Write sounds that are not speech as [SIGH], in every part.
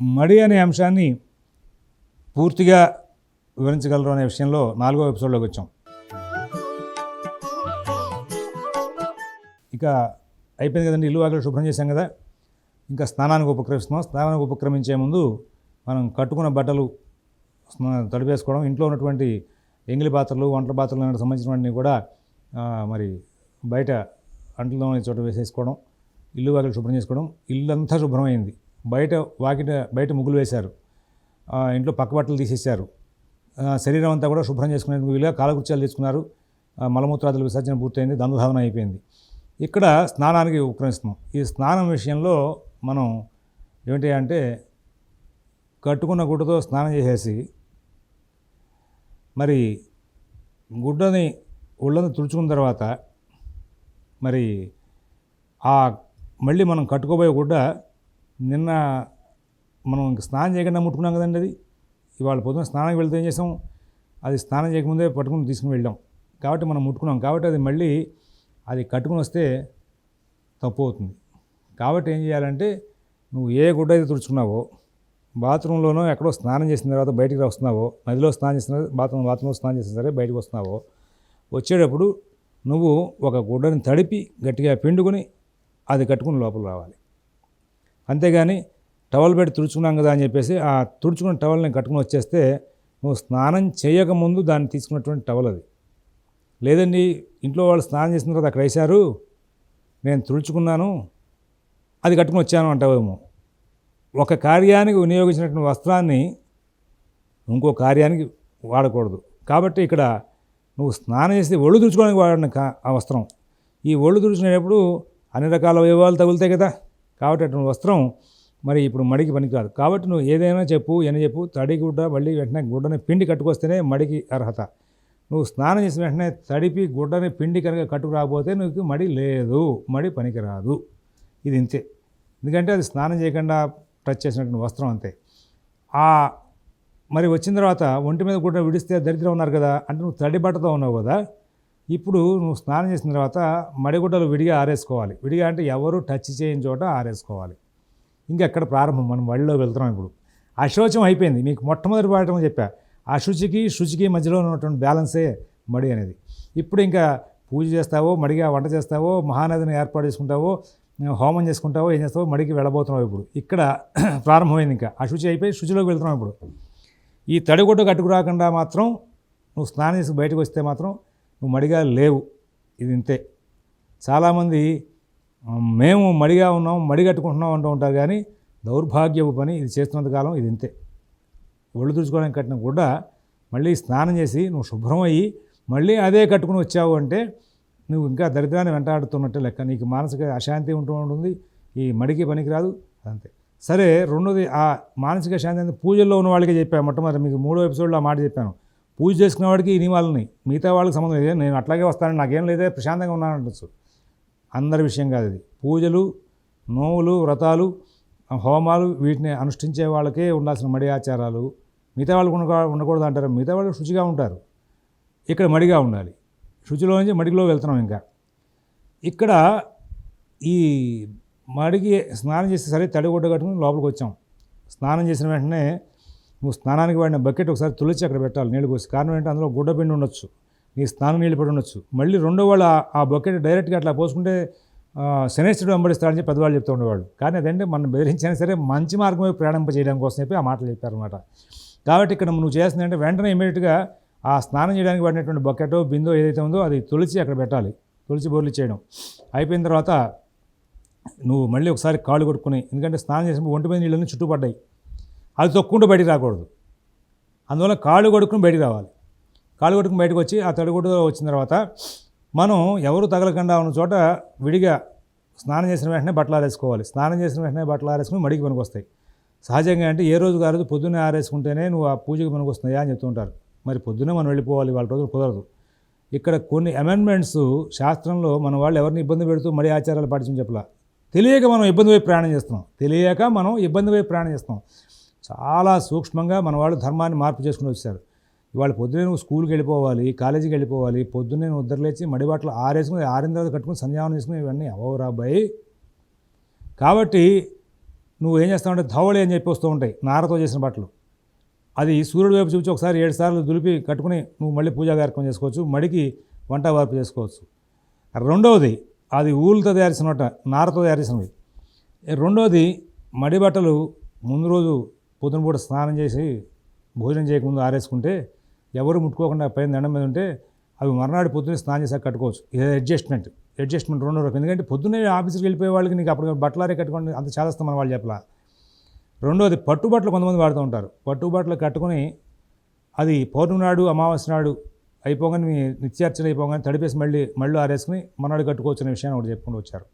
మడి అనే అంశాన్ని పూర్తిగా వివరించగలరు అనే విషయంలో నాలుగో ఎపిసోడ్లోకి వచ్చాం. ఇక అయిపోయింది కదండి ఇల్లు వాకిలు శుభ్రం చేశాం కదా. ఇంకా స్నానానికి ఉపక్రమిస్తున్నాం. స్నానానికి ఉపక్రమించే ముందు మనం కట్టుకున్న బట్టలు తడిపేసుకోవడం ఇంట్లో ఉన్నటువంటి ఎంగిలి పాత్రలు వంటల పాత్రలు సంబంధించినవన్నీ కూడా మరి బయట అంటలో చోట వేసేసుకోవడం ఇల్లు వాకిలు శుభ్రం చేసుకోవడం ఇల్లంతా శుభ్రమైంది. బయట వాకిట బయట ముగ్గులు వేశారు. ఇంట్లో పక్క బట్టలు తీసేశారు. శరీరం అంతా కూడా శుభ్రం చేసుకునేందుకు వీలుగా కాలకృత్యాలు తీసుకున్నారు. మలమూత్రాదుల విసర్జన పూర్తయింది దంధధావనం అయిపోయింది. ఇక్కడ స్నానానికి ఉపక్రమిస్తున్నాం. ఈ స్నానం విషయంలో మనం ఏమిటి అంటే కట్టుకున్న గుడ్డతో స్నానం చేసేసి మరి గుడ్డని ఒళ్ళని తుడుచుకున్న తర్వాత మరి ఆ మళ్ళీ మనం కట్టుకోబోయే గుడ్డ నిన్న మనం ఇంక స్నానం చేయకుండా ముట్టుకున్నాం కదండి అది. ఇవాళ పొద్దున స్నానానికి వెళ్తే ఏం చేసాం? అది స్నానం చేయకముందే పట్టుకుని తీసుకుని వెళ్ళాం. కాబట్టి మనం ముట్టుకున్నాం. కాబట్టి అది మళ్ళీ అది కట్టుకుని వస్తే తప్పు అవుతుంది. కాబట్టి ఏం చేయాలంటే నువ్వు ఏ గుడ్డ అయితే తుడుచుకున్నావో బాత్రూంలోనో ఎక్కడో స్నానం చేసిన తర్వాత బయటికి వస్తున్నావో నదిలో స్నానం చేసిన బాత్రూమ్ బాత్రూంలో స్నానం చేసిన సరే బయటకు వస్తున్నావో వచ్చేటప్పుడు నువ్వు ఒక గుడ్డని తడిపి గట్టిగా పిండుకొని అది కట్టుకుని లోపల రావాలి. అంతేగాని టవల్ పెట్టి తుడుచుకున్నాం కదా అని చెప్పేసి ఆ తుడుచుకున్న టవల్ని కట్టుకుని వచ్చేస్తే నువ్వు స్నానం చేయకముందు దాన్ని తీసుకున్నటువంటి టవల్ అది. లేదండి ఇంట్లో వాళ్ళు స్నానం చేసిన తర్వాత అక్కడ వేశారు నేను తుడుచుకున్నాను అది కట్టుకుని వచ్చాను అంటావేమో. ఒక కార్యానికి వినియోగించినటువంటి వస్త్రాన్ని ఇంకో కార్యానికి వాడకూడదు. కాబట్టి ఇక్కడ నువ్వు స్నానం చేసి ఒళ్ళు తుడుచుకోవడానికి వాడిన ఆ వస్త్రం. ఈ ఒళ్ళు తుడుచుకునేటప్పుడు అన్ని రకాల అవయవాలు తగులుతాయి కదా. కాబట్టి అటువంటి వస్త్రం మరి ఇప్పుడు మడికి పనికిరాదు. కాబట్టి నువ్వు ఏదైనా చెప్పు ఎన్ని చెప్పు తడి గుడ్డ మళ్ళీ వెంటనే గుడ్డని పిండి కట్టుకొస్తేనే మడికి అర్హత. నువ్వు స్నానం చేసిన వెంటనే తడిపి గుడ్డని పిండి కనుక కట్టుకు రాకపోతే నీకు మడి లేదు మడి పనికిరాదు. ఇది ఇంతే. ఎందుకంటే అది స్నానం చేయకుండా టచ్ చేసినటువంటి వస్త్రం అంతే. ఆ మరి వచ్చిన తర్వాత ఒంటి మీద గుడ్డ విడిస్తే దరిద్రం ఉన్నారు కదా అంటే నువ్వు తడి బట్టతో ఉన్నావు కదా ఇప్పుడు నువ్వు స్నానం చేసిన తర్వాత మడిగుడ్డలు విడిగా ఆరేసుకోవాలి. విడిగా అంటే ఎవరు టచ్ చేయని చోట ఆరేసుకోవాలి. ఇంకా అక్కడ ప్రారంభం? మనం వడిలో వెళ్తున్నాం ఇప్పుడు. అశోచం అయిపోయింది. మీకు మొట్టమొదటి పాఠం చెప్పా. అశుచికి శుచికి మధ్యలో ఉన్నటువంటి బ్యాలెన్సే మడి అనేది. ఇప్పుడు ఇంకా పూజ చేస్తావో మడిగా వంట చేస్తావో మహానదిని ఏర్పాటు చేసుకుంటావో హోమం చేసుకుంటావో ఏం చేస్తావో మడికి వెళ్ళబోతున్నావు ఇప్పుడు. ఇక్కడ [CLEARS THROAT] ప్రారంభమైంది ఇంకా. అశుచి అయిపోయి శుచిలోకి వెళ్తున్నావు ఇప్పుడు. ఈ తడిగుడ్డ కట్టుకురాకుండా మాత్రం నువ్వు స్నానం చేసి బయటకు వస్తే మాత్రం నువ్వు మడిగా లేవు. ఇది ఇంతే. చాలామంది మేము మడిగా ఉన్నాం మడి కట్టుకుంటున్నాం అంటూ ఉంటారు కానీ దౌర్భాగ్యపు పని ఇది చేస్తున్నంత కాలం ఇది ఇంతే. ఒళ్ళు తుడుచుకోవడానికి కట్టిన కూడా మళ్ళీ స్నానం చేసి నువ్వు శుభ్రం అయ్యి మళ్ళీ అదే కట్టుకుని వచ్చావు అంటే నువ్వు ఇంకా దరిద్రాన్ని వెంటాడుతున్నట్టే లెక్క. నీకు మానసిక అశాంతి ఉంటూ ఉంటుంది ఈ మడికి పనికిరాదు అంతే సరే రెండోది ఆ మానసిక శాంతి పూజల్లో ఉన్న వాళ్ళకి చెప్పాను మొట్టమొదటి మీకు మూడో ఎపిసోడ్లో ఆ మాట చెప్పాను. పూజ చేసుకునే వాడికి ఈ మిగతా వాళ్ళకి సంబంధం లేదు. నేను అట్లాగే వస్తాను నాకేం లేదే ప్రశాంతంగా ఉన్నాను అనొచ్చు అందరి విషయం కాదు ఇది. పూజలు నోవులు వ్రతాలు హోమాలు వీటిని అనుష్ఠించే వాళ్ళకే ఉండాల్సిన మడి ఆచారాలు. మిగతా వాళ్ళకు ఉండ ఉండకూడదు అంటారు. మిగతా వాళ్ళు శుచిగా ఉంటారు. ఇక్కడ మడిగా ఉండాలి. శుచిలో నుంచి మడిలో వెళ్తున్నాం ఇంకా. ఇక్కడ ఈ మడికి స్నానం చేస్తే సరే తడి గుడ్డ కట్టుకుని లోపలికి వచ్చాం. స్నానం చేసిన వెంటనే నువ్వు స్నానానికి వాడిన బకెట్ ఒకసారి తులచి అక్కడ పెట్టాలి నీళ్ళు పోసి. కారణం ఏంటంటే అందులో గుడ్డపిండి ఉండొచ్చు నీ స్నానం నీళ్ళు పడి ఉండొచ్చు. మళ్ళీ రెండో వాళ్ళు ఆ- బకెట్ డైరెక్ట్గా అట్లా పోసుకుంటే శనేశ్వరుడు వెంబడిస్తాడని చెప్పి పెద్దవాళ్ళు చెప్తూ ఉండేవాళ్ళు. కానీ అదంటే మనం బెదిరించినా సరే మంచి మార్గం వైపు ప్రయాణింప చేయడం కోసం చెప్పి ఆ మాటలు చెప్పారనమాట కాబట్టి ఇక్కడ నువ్వు చేస్తుంది అంటే వెంటనే ఇమీడియట్గా ఆ స్నానం చేయడానికి వాడినటువంటి బకెటో బిందో ఏదైతే ఉందో అది తులిచి అక్కడ పెట్టాలి తులిచి బోర్లు చేయడం అయిపోయిన తర్వాత నువ్వు మళ్ళీ ఒకసారి కాళ్ళు కొట్టుకుని ఎందుకంటే స్నానం చేసినప్పుడు ఒంటి మీద నీళ్ళని చుట్టుపడ్డాయి. అది తొక్కుంటూ బయటికి రాకూడదు. అందువల్ల కాళ్ళు కొడుకుని బయటికి రావాలి. కాళ్ళు కొడుకుని బయటకు వచ్చి ఆ తడిగుడ్డ వచ్చిన తర్వాత మనం ఎవరు తగలకుండా ఉన్న చోట విడిగా స్నానం చేసిన వెంటనే బట్టలు ఆరేసుకోవాలి. స్నానం చేసిన వెంటనే బట్టలు ఆరేసుకుని మడికి పనికొస్తాయి. సహజంగా అంటే ఏ రోజు ఆ రోజు పొద్దున్నే ఆరేసుకుంటేనే నువ్వు ఆ పూజకి పనికొస్తున్నాయా అని చెప్తుంటారు మరి పొద్దున్నే మనం వెళ్ళిపోవాలి వాళ్ళ రోజులు కుదరదు. ఇక్కడ కొన్ని అమెండ్మెంట్స్ శాస్త్రంలో మన వాళ్ళు ఎవరిని ఇబ్బంది పెడుతూ మడి ఆచారాలు పాటించని చెప్పలా. తెలియక మనం ఇబ్బంది పోయి ప్రయాణం చేస్తున్నాం. తెలియక మనం ఇబ్బంది పోయి ప్రయాణం చేస్తున్నాం. చాలా సూక్ష్మంగా మన వాళ్ళు ధర్మాన్ని మార్పు చేసుకుని వచ్చారు. ఇవాళ పొద్దున్నే నువ్వు స్కూల్కి వెళ్ళిపోవాలి కాలేజీకి వెళ్ళిపోవాలి పొద్దున్నే నువ్వు ఉద్దరలేచి మడి బట్టలు ఆరేసుకుని ఆరిన తర్వాత కట్టుకుని సంధ్యావనం చేసుకుని ఇవన్నీ అవరా అబ్బాయి. కాబట్టి నువ్వు ఏం చేస్తావంటే ధవళి అని చెప్పి వస్తూ ఉంటాయి నారతో చేసిన బట్టలు. అది సూర్యుడు వైపు చూపించి ఒకసారి ఏడు సార్లు దులిపి కట్టుకుని నువ్వు మళ్ళీ పూజా కార్యక్రమం చేసుకోవచ్చు మడికి వంట వార్పు చేసుకోవచ్చు. రెండవది అది ఊళ్ళతో తయారు చేసిన నారతో తయారు చేసినవి. రెండవది మడి బట్టలు ముందు రోజు పూట స్నానం చేసి భోజనం చేయకముందు ఆరేసుకుంటే ఎవరు ముట్టుకోకుండా పైన దండం మీద ఉంటే అవి మర్నాడు పొద్దున్నే స్నానం చేసాక కట్టుకోవచ్చు. ఇది అడ్జస్ట్మెంట్. అడ్జస్ట్మెంట్ రెండో రకం ఎందుకంటే పొద్దున్నే ఆఫీస్కి వెళ్ళిపోయే వాళ్ళకి నీకు అప్పుడు బట్టలారే కట్టుకోండి అంత చేస్తాం మన వాళ్ళు చెప్పలా. రెండోది పట్టుబట్టలు కొంతమంది వాడుతూ ఉంటారు. పట్టుబట్టలు కట్టుకొని అది పౌర్ణమి నాడు అమావాస్య నాడు అయిపోగానే మీ నిత్యార్చన అయిపోగానే తడిపేసి మళ్ళీ మళ్ళీ ఆరేసుకుని మనాడు కట్టుకోవచ్చు అనే విషయాన్ని ఒకటి చెప్పుకుంటూ వచ్చారు.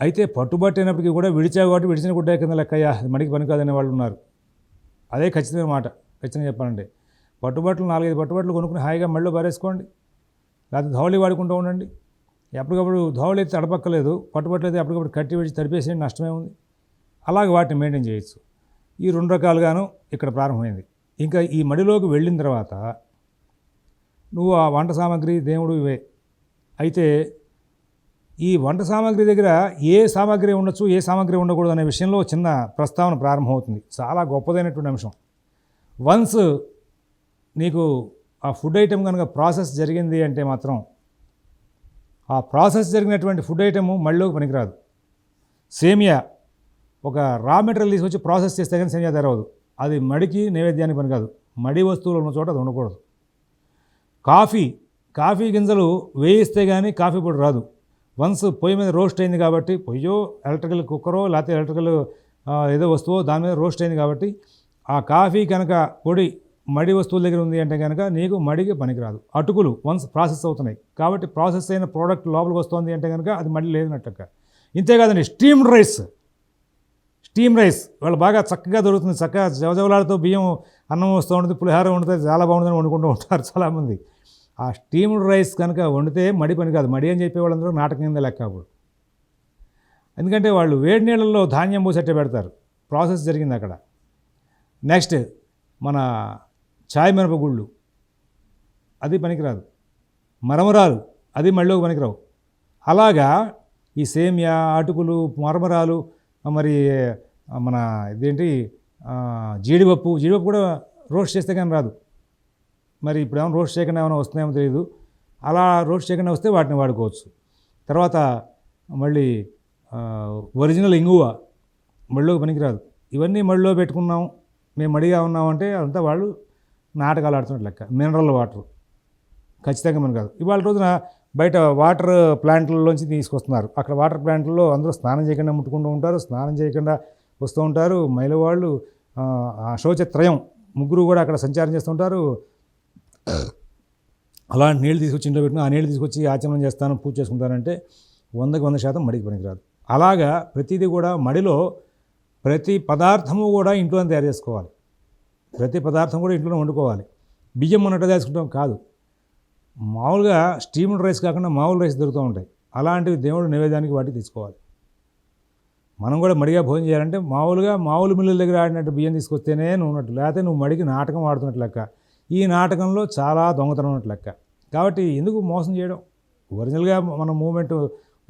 అయితే పట్టుబట్టి అయినప్పటికీ కూడా విడిచావు కాబట్టి విడిచిన గుడ్డ కింద లెక్కయ్యా. అది మడికి పనికాదనే వాళ్ళు ఉన్నారు. అదే ఖచ్చితమైన మాట. ఖచ్చితంగా చెప్పాలంటే. పట్టుబట్టలు నాలుగైదు పట్టుబట్టలు కొనుక్కుని హాయిగా మళ్ళీ పారేసుకోండి. లేకపోతే ధవళి వాడుకుంటూ ఉండండి. ఎప్పటికప్పుడు ధవళి అయితే తడపక్కలేదు పట్టుబట్టలు అయితే అప్పటికప్పుడు కట్టి విడిచి తడిపేసేయండి నష్టమే ఉంది. అలాగే వాటిని మెయింటైన్ చేయొచ్చు. ఈ రెండు రకాలుగాను ఇక్కడ ప్రారంభమైంది. ఇంకా ఈ మడిలోకి వెళ్ళిన తర్వాత నువ్వు ఆ వంట సామాగ్రి దేవుడు ఇవే. అయితే ఈ వంట సామాగ్రి దగ్గర ఏ సామాగ్రి ఉండొచ్చు ఏ సామాగ్రి ఉండకూడదు అనే విషయంలో చిన్న ప్రస్తావన ప్రారంభమవుతుంది. చాలా గొప్పదైనటువంటి అంశం. వన్స్ నీకు ఆ ఫుడ్ ఐటెం కనుక ప్రాసెస్ జరిగింది అంటే మాత్రం ఆ ప్రాసెస్ జరిగినటువంటి ఫుడ్ ఐటెము మళ్ళీ పనికిరాదు. సేమియా ఒక రా మెటీరియల్ తీసుకొచ్చి ప్రాసెస్ చేస్తే కానీ సేమియా తెరవదు అది మడికి నైవేద్యానికి పనికాదు మడి వస్తువులు ఉన్న చోట అది ఉండకూడదు. కాఫీ కాఫీ గింజలు వేయిస్తే కానీ కాఫీ పొడి రాదు. వన్స్ పొయ్యి మీద రోస్ట్ అయింది కాబట్టి పొయ్యో ఎలక్ట్రికల్ కుక్కరో లేకపోతే ఎలక్ట్రికల్ ఏదో వస్తువో దాని మీద రోస్ట్ అయింది కాబట్టి ఆ కాఫీ కనుక పొడి మడి వస్తువుల దగ్గర ఉంది అంటే కనుక నీకు మడికి పనికిరాదు. అటుకులు వన్స్ ప్రాసెస్ అవుతున్నాయి. కాబట్టి ప్రాసెస్ అయిన ప్రోడక్ట్ లోపలికి వస్తుంది అంటే కనుక అది మళ్ళీ లేదన్నట్టుగా ఇంతేకాదండి స్టీమ్డ్ రైస్. స్టీమ్ రైస్ వాళ్ళు బాగా చక్కగా దొరుకుతుంది. చక్కగా జవజవలాడుతూ బియ్యం అన్నం వస్తూ ఉంటుంది పులిహార వండుతుంది చాలా బాగుంటుందని వండుకుంటూ ఉంటారు చాలామంది. ఆ స్టీమ్డ్ రైస్ కనుక వండితే మడి పని కాదు. మడి అని చెప్పే వాళ్ళందరూ నాటకం కింద లెక్క అప్పుడు. ఎందుకంటే వాళ్ళు వేడి నీళ్ళల్లో ధాన్యం పోసేట్టు పెడతారు. ప్రాసెస్ జరిగింది అక్కడ. నెక్స్ట్ మన చాయ్ మినపగుళ్ళు. అది పనికిరాదు. మరమరాలు. అది మళ్ళీ పనికిరావు. అలాగా ఈ సేమియా అటుకులు మరమరాలు మరి మన ఇదేంటి? జీడిపప్పు. జీడిపప్పు కూడా రోస్ట్ చేస్తే కానీ రాదు. మరి ఇప్పుడు ఏమైనా రోస్ట్ చేయకుండా ఏమైనా వస్తున్నాయేమో తెలియదు అలా రోస్ట్ చేయకుండా వస్తే వాటిని వాడుకోవచ్చు. తర్వాత మళ్ళీ ఒరిజినల్ ఇంగువ మళ్ళీ పనికిరాదు. ఇవన్నీ మళ్ళీలో పెట్టుకున్నాం మేము మడిగా ఉన్నామంటే అదంతా వాళ్ళు నాటకాలు ఆడుతున్నట్టు లెక్క. Mineral water. ఖచ్చితంగా మనకు కాదు ఇవాళ రోజున బయట వాటర్ ప్లాంట్లలోంచి తీసుకొస్తున్నారు. అక్కడ వాటర్ ప్లాంట్లలో అందరూ స్నానం చేయకుండా ముట్టుకుంటూ ఉంటారు స్నానం చేయకుండా వస్తూ ఉంటారు. మహిళ వాళ్ళు ఆ శౌచత్రయం ముగ్గురు కూడా అక్కడ సంచారం చేస్తుంటారు అలాంటి నీళ్ళు తీసుకొచ్చి ఇంట్లో పెట్టిన ఆ నీళ్ళు తీసుకొచ్చి ఆచమనం చేస్తాను పూజ చేసుకుంటానంటే వందకి వంద శాతం మడికి పనికిరాదు. అలాగా ప్రతిదీ కూడా మడిలో ప్రతి పదార్థము కూడా ఇంట్లోనే తయారు చేసుకోవాలి. ప్రతి పదార్థం కూడా ఇంట్లోనే వండుకోవాలి. బియ్యం ఉన్నట్టు చేసుకుంటాం కాదు. మామూలుగా స్టీమ్డ్ రైస్ కాకుండా మామూలు రైస్ దొరుకుతూ ఉంటాయి. అలాంటివి దేవుడు నైవేద్యానికి వాటి తీసుకోవాలి. మనం కూడా మడిగా భోజనం చేయాలంటే మామూలుగా మామూలు మిల్లుల దగ్గర ఆడినట్టు బియ్యం తీసుకొస్తేనే నువ్వు ఉన్నట్టు లేకపోతే నువ్వు మడికి నాటకం ఆడుతున్నట్టు లెక్క. ఈ నాటకంలో చాలా దొంగతనం ఉన్నట్టు లెక్క. కాబట్టి ఎందుకు మోసం చేయడం? ఒరిజినల్గా మన మూమెంట్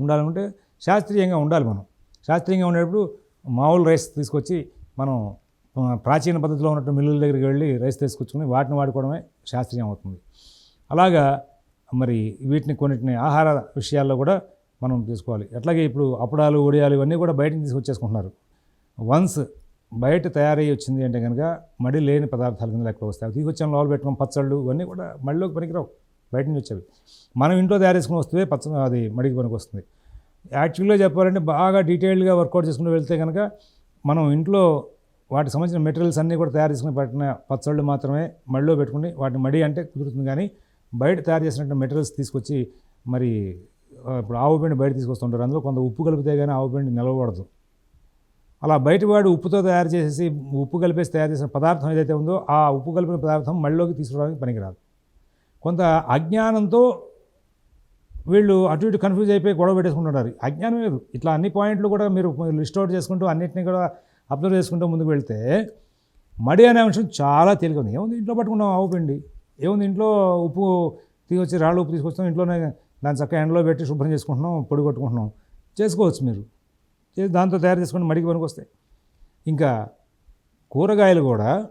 ఉండాలంటే శాస్త్రీయంగా ఉండాలి మనం. శాస్త్రీయంగా ఉండేటప్పుడు మామూలు రైస్ తీసుకొచ్చి మనం ప్రాచీన పద్ధతిలో ఉన్నట్టు మిల్లుల దగ్గరికి వెళ్ళి రైస్ తీసుకొచ్చుకొని వాటిని వాడుకోవడమే శాస్త్రీయం అవుతుంది. అలాగా మరి వీటిని కొన్నిటిని ఆహార విషయాల్లో కూడా మనం తీసుకోవాలి. ఎట్లాగే ఇప్పుడు అప్పడాలు ఒడియాలు ఇవన్నీ కూడా బయటకు తీసుకొచ్చేసుకుంటున్నారు. వన్స్ బయట తయారయ్యి వచ్చింది అంటే కనుక మడి లేని పదార్థాల కింద లెక్క వస్తాయి. అవి లోపల పెట్టుకున్న పచ్చళ్ళు ఇవన్నీ కూడా మడిలోకి పనికిరావు. బయట నుంచి వచ్చేవి. మనం ఇంట్లో తయారు చేసుకుని వస్తే పచ్చ అది మడికి పనికి వస్తుంది. యాక్చువల్గా చెప్పాలంటే బాగా డీటెయిల్డ్గా వర్కౌట్ చేసుకుని వెళ్తే కనుక మనం ఇంట్లో వాటికి సంబంధించిన మెటీరియల్స్ అన్నీ కూడా తయారు చేసుకుని పెట్టిన పచ్చళ్ళు మాత్రమే మడిలో పెట్టుకుని వాటిని మడి అంటే కుదురుతుంది. కానీ బయట తయారు చేసినట్టు మెటీరియల్స్ తీసుకొచ్చి మరి ఇప్పుడు ఆవు పిండి బయట తీసుకొస్తుంటారు. అందులో కొంత ఉప్పు కలిపితే కానీ ఆవు పిండి నిలవబడదు అలా బయటవాడు ఉప్పుతో తయారు చేసేసి ఉప్పు కలిపేసి తయారు చేసిన పదార్థం ఏదైతే ఉందో ఆ ఉప్పు కలిపిన పదార్థం మళ్ళీలోకి తీసుకురావడానికి పనికిరాదు. కొంత అజ్ఞానంతో వీళ్ళు అటు ఇటు కన్ఫ్యూజ్ అయిపోయి గొడవ పెట్టేసుకుంటున్నారు అజ్ఞానం లేదు. ఇట్లా అన్ని పాయింట్లు కూడా మీరు లిస్ట్ అవుట్ చేసుకుంటూ అన్నింటినీ కూడా అబ్జర్వ్ చేసుకుంటూ ముందుకు వెళ్తే మడి అనే అంశం చాలా తేలిక ఉంది. ఏముంది ఇంట్లో పట్టుకున్నాం ఆవు పిండి. ఏముంది ఇంట్లో ఉప్పు తీసుకొచ్చి రాళ్ళు ఉప్పు తీసుకొస్తాం ఇంట్లోనే దాన్ని చక్కగా ఎండలో పెట్టి శుభ్రం చేసుకుంటున్నాం పొడి కొట్టుకుంటున్నాం. చేసుకోవచ్చు మీరు. చేసి దాంతో తయారు చేసుకుని మడికి పనికొస్తాయి. ఇంకా కూరగాయలు కూడా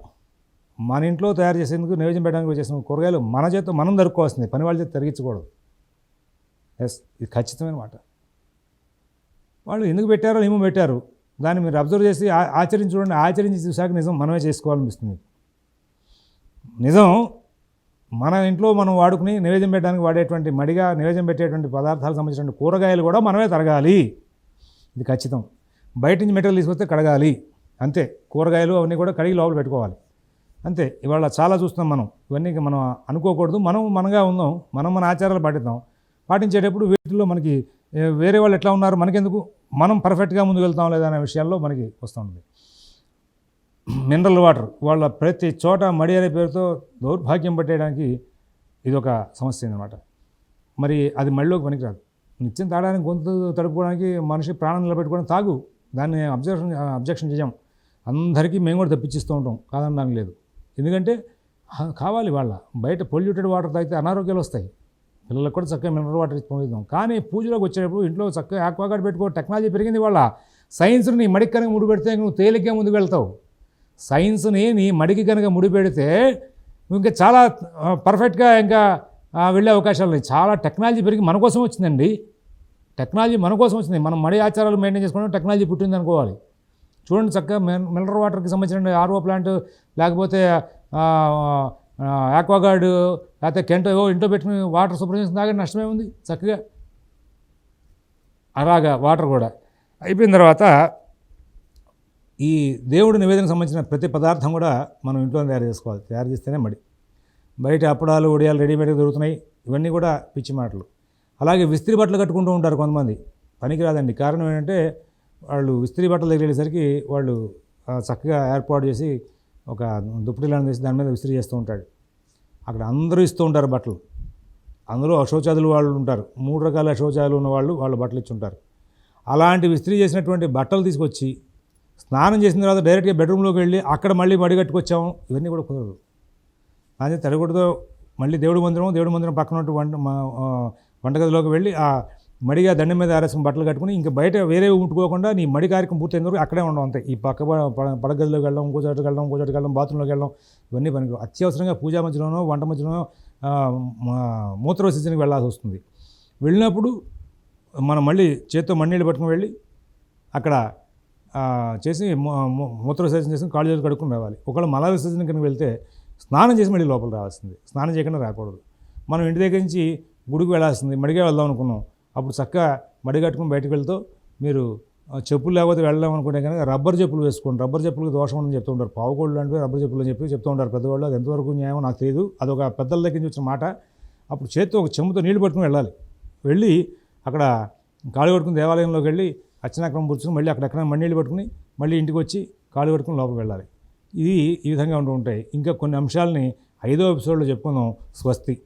మన ఇంట్లో తయారు చేసేందుకు నైవేద్యం పెట్టడానికి చేసిన కూరగాయలు మన చేత మనం దొరుకోవాల్సింది పని వాళ్ళ చేత తరిగించకూడదు. ఎస్ ఇది ఖచ్చితమైన మాట. వాళ్ళు ఎందుకు పెట్టారో ఏమో పెట్టారు. దాన్ని మీరు అబ్జర్వ్ చేసి ఆ- ఆచరించి చూడండి. ఆచరించి చూసాక నిజం మనమే చేసుకోవాలనిపిస్తుంది. నిజం మన ఇంట్లో మనం వాడుకుని నివేద్యం పెట్టడానికి వాడేటువంటి మడిగా నివేద్యం పెట్టేటువంటి పదార్థాలకు సంబంధించిన కూరగాయలు కూడా మనమే తరగాలి. ఇది ఖచ్చితం. బయట నుంచి మెటీరియల్ తీసుకొస్తే కడగాలి. అంతే. కూరగాయలు అవన్నీ కూడా కడిగి లోపల పెట్టుకోవాలి. అంతే. ఇవాళ చాలా చూస్తున్నాం మనం. ఇవన్నీ మనం అనుకోకూడదు. మనం మనగా ఉందాం. మనం మన ఆచారాలు పాటిద్దాం. పాటించేటప్పుడు వీటిల్లో మనకి వేరే వాళ్ళు ఎట్లా ఉన్నారు? మనకెందుకు? మనం పర్ఫెక్ట్గా ముందుకు వెళ్తాం లేదా విషయాల్లో మనకి వస్తూ ఉంటుంది మినరల్ వాటర్. వాళ్ళ ప్రతి చోట మడి అనే పేరుతో దౌర్భాగ్యం పట్టేయడానికి ఇది ఒక సమస్య అన్నమాట. మరి అది మళ్ళీలోకి పనికిరాదు. నిత్యం తాగడానికి గొంతు తడుపుకోవడానికి మనిషి ప్రాణం నిలబెట్టుకోవడం తాగు. దాన్ని అబ్జెక్షన్ అబ్జెక్షన్ చేయం. అందరికీ మేము కూడా తప్పించిస్తూ ఉంటాం. కాదనడానికి లేదు. ఎందుకంటే కావాలి వాళ్ళ. బయట పొల్యూటెడ్ వాటర్ తాగితే అనారోగ్యాలు వస్తాయి. పిల్లలకు కూడా చక్కగా మినరల్ వాటర్ ఇచ్చి పంపిద్దాం. కానీ పూజలోకి వచ్చేటప్పుడు ఇంట్లో చక్కగా ఆక్వాగార్డ్ పెట్టుకో టెక్నాలజీ పెరిగింది వాళ్ళ. సైన్స్ని నీ మడికి కనుక ముడి పెడితే నువ్వు తేలిగ్గా ముందుకు వెళ్తావు. సైన్స్ని నీ మడికి కనుక ముడి పెడితే నువ్వు ఇంకా చాలా పర్ఫెక్ట్గా ఇంకా వెళ్ళే అవకాశాలు ఉన్నాయి. చాలా టెక్నాలజీ పెరిగి మన కోసం వచ్చిందండి. టెక్నాలజీ మన కోసం వచ్చింది. మనం మడి ఆచారాలు మెయింటైన్ చేసుకోవడం టెక్నాలజీ పుట్టింది అనుకోవాలి చూడండి చక్కగా మినరల్ వాటర్కి సంబంధించిన ఆర్ఓ ప్లాంట్ లేకపోతే ఆక్వాగార్డు ఆక్వాగార్డ్ లేకపోతే కెంటో ఇంటో ఇంట్లో పెట్టుకుని వాటర్ శుభ్రం చేసిన నష్టమే ఉంది చక్కగా. అలాగా వాటర్ కూడా. అయిపోయిన తర్వాత ఈ దేవుడి నివేదనకు సంబంధించిన ప్రతి పదార్థం కూడా మనం ఇంట్లో తయారు చేసుకోవాలి. తయారు చేస్తేనే మడి. బయట అప్పడాలు ఉడియాలు రెడీమేడ్గా దొరుకుతున్నాయి. ఇవన్నీ కూడా పిచ్చి మాటలు. అలాగే విస్త్రీ బట్టలు కట్టుకుంటూ ఉంటారు కొంతమంది. పనికిరాదండి. కారణం ఏంటంటే వాళ్ళు విస్త్రీ బట్టల దగ్గర వెళ్ళేసరికి వాళ్ళు చక్కగా ఏర్పాటు చేసి ఒక దుప్పటిలాంటి చేసి దాని మీద విస్త్రీ చేస్తూ ఉంటాడు. అక్కడ అందరూ ఇస్తూ ఉంటారు బట్టలు. అందులో అశోచాదులు వాళ్ళు ఉంటారు. మూడు రకాల అశోచాదులు ఉన్న వాళ్ళు వాళ్ళు బట్టలు ఇచ్చి ఉంటారు అలాంటి విస్త్రీ చేసినటువంటి బట్టలు తీసుకొచ్చి స్నానం చేసిన తర్వాత డైరెక్ట్గా బెడ్రూమ్లోకి వెళ్ళి అక్కడ మళ్ళీ మడి కట్టుకొచ్చాము ఇవన్నీ కూడా కుదరదు. అదే తడిగుడితో మళ్ళీ దేవుడి మందిరం దేవుడి మందిరం పక్కన ఉన్నట్టు వంట ఆ, వంటగదిలోకి వెళ్ళి ఆ మడిగా దండం మీద ఆరేసిన బట్టలు కట్టుకుని ఇంకా బయట వేరే ఉంటుకోకుండా నీ మడి కార్యక్రమం పూర్తయిన వరకు అక్కడే ఉండడం అంతే. ఈ పక్క ప- పడగదిలోకి వెళ్ళడం ఇంకో చోటుకి వెళ్ళడం ఇంకో చోటుకి వెళ్ళడం బాత్రూంలోకి వెళ్ళడం ఇవన్నీ పనికి అత్యవసరంగా పూజా మధ్యలోనో వంట మధ్యలోనో మా- మూత్ర విసర్జనకి వెళ్ళాల్సి వస్తుంది. వెళ్ళినప్పుడు మనం మళ్ళీ చేత్తో మన్నీళ్ళు పట్టుకుని వెళ్ళి అక్కడ చేసి మూత్ర విసర్జన చేసి కాళ్ళు చేతులు కడుక్కుని రావాలి ఒకవేళ మల విసర్జన కనుక వెళ్తే స్నానం చేసి మళ్ళీ లోపల రావాల్సింది. స్నానం చేయకుండా రాకూడదు. మనం ఇంటి దగ్గర నుంచి గుడికి వెళ్ళాల్సింది. మడిగా వెళ్దాం అనుకున్నాం. అప్పుడు చక్కగా మడి కట్టుకుని బయటకు వెళ్తూ మీరు చెప్పులు లేకపోతే వెళ్ళాం అనుకుంటే కనుక రబ్బర్ చెప్పులు వేసుకోండి. రబ్బర్ చెప్పులకు దోషం ఉందని చెప్తూ ఉంటారు. పావుకోళ్ళు లాంటివి రబ్బర్ చెప్పులు అని చెప్పి చెప్తూ ఉంటారు పెద్దవాళ్ళు. అది ఎంతవరకు న్యాయమో నాకు తెలియదు అదొక పెద్దల దగ్గర నుంచి వచ్చిన మాట. అప్పుడు చేత్తో ఒక చెంబుతో నీళ్ళు పట్టుకుని వెళ్ళాలి. వెళ్ళి అక్కడ కాళ్ళు పట్టుకుని దేవాలయంలోకి వెళ్ళి అర్చనాక్రమం పుచ్చుకుని మళ్ళీ అక్కడెక్కడ మಣ್ಣీళ్ళు పట్టుకుని మళ్ళీ ఇంటికి వచ్చి కాళ్ళు కట్టుకుని లోపలికి వెళ్ళాలి. ఇది ఈ విధంగా ఉంటూ ఉంటాయి. ఇంకా కొన్ని అంశాలని ఐదో ఎపిసోడ్లో చెప్పుకుందాం. స్వస్తి.